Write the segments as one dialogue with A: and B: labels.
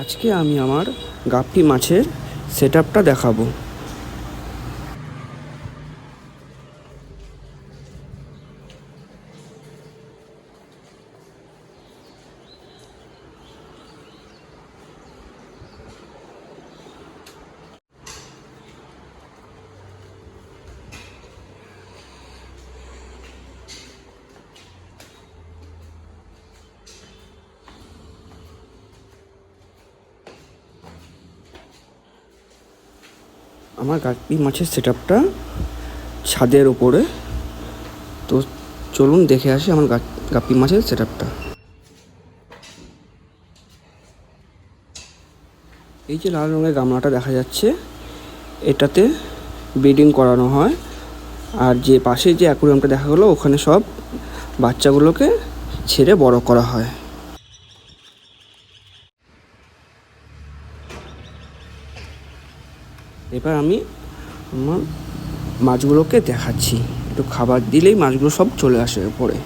A: আজকে আমি আমার গাপ্পি মাছের সেট আপটা দেখাবো। আমার গাপ্পি মাছের সেট আপটা ছাদের ওপরে তো চলুন দেখে আসি আমার গা- গাপ্পি মাছের সেট আপটা এই যে লাল রঙের গামলাটা দেখা যাচ্ছে, এটাতে ব্রিডিং করানো হয়। আর যে পাশে যে অ্যাকুরিয়ামটা দেখা গেলো, ওখানে সব বাচ্চাগুলোকে ছেড়ে বড় করা হয়। এবার আমি আমার মাছগুলোকে দেখাচ্ছি। একটু খাবার দিলেই মাছগুলো সব চলে আসে পরে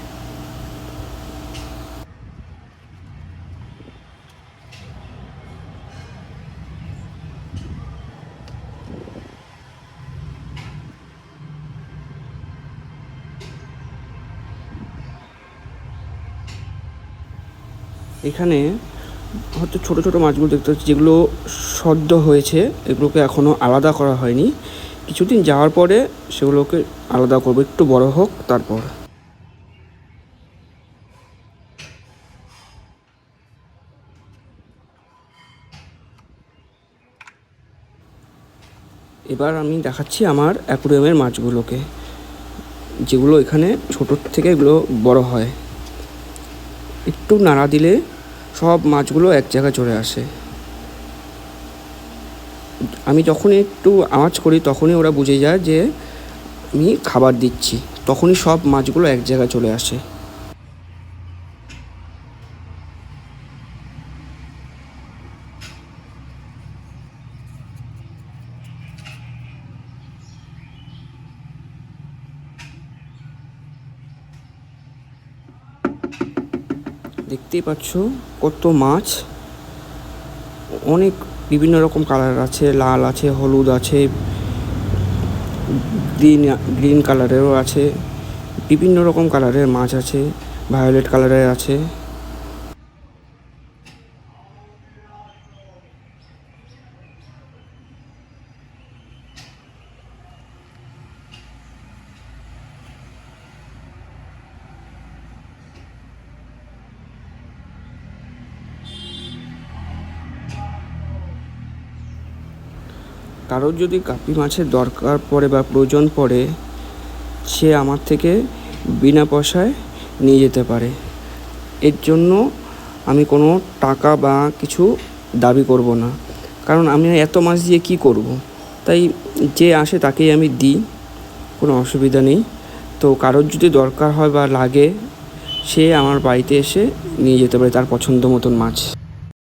A: এখানে হয়তো ছোট ছোট মাছগুলো দেখতে পাচ্ছি, যেগুলো সদ্য হয়েছে, এগুলোকে এখনও আলাদা করা হয়নি। কিছুদিন যাওয়ার পরে সেগুলোকে আলাদা করব, একটু বড় হোক, তারপর। এবার আমি দেখাচ্ছি আমার অ্যাকুরিয়ামের মাছগুলোকে, যেগুলো এখানে ছোটোর থেকে এগুলো বড় হয়। একটু নাড়া দিলে সব মাছগুলো এক জায়গায় চলে আসে। আমি যখনই একটু আওয়াজ করি, তখনই ওরা বুঝে যায় যে আমি খাবার দিচ্ছি। তখনই সব মাছগুলো এক জায়গায় চলে আসে। দেখতেই পাচ্ছ কত মাছ। অনেক বিভিন্ন রকম কালার আছে, লাল আছে, হলুদ আছে, গ্রিন গ্রিন কালারেরও আছে, বিভিন্ন রকম কালারের মাছ আছে, ভায়োলেট কালারের আছে। কারোর যদি কাপি মাছের দরকার পড়ে বা প্রয়োজন পড়ে, সে আমার থেকে বিনা পয়সায় নিয়ে যেতে পারে। এর জন্য আমি কোনো টাকা বা কিছু দাবি করব না। কারণ আমি এত মাছ দিয়ে কি করব? তাই যে আসে তাকেই আমি দিই, কোনো অসুবিধা নেই। তো কারোর যদি দরকার হয় বা লাগে, সে আমার বাড়িতে এসে নিয়ে যেতে পারে তার পছন্দ মতন মাছ।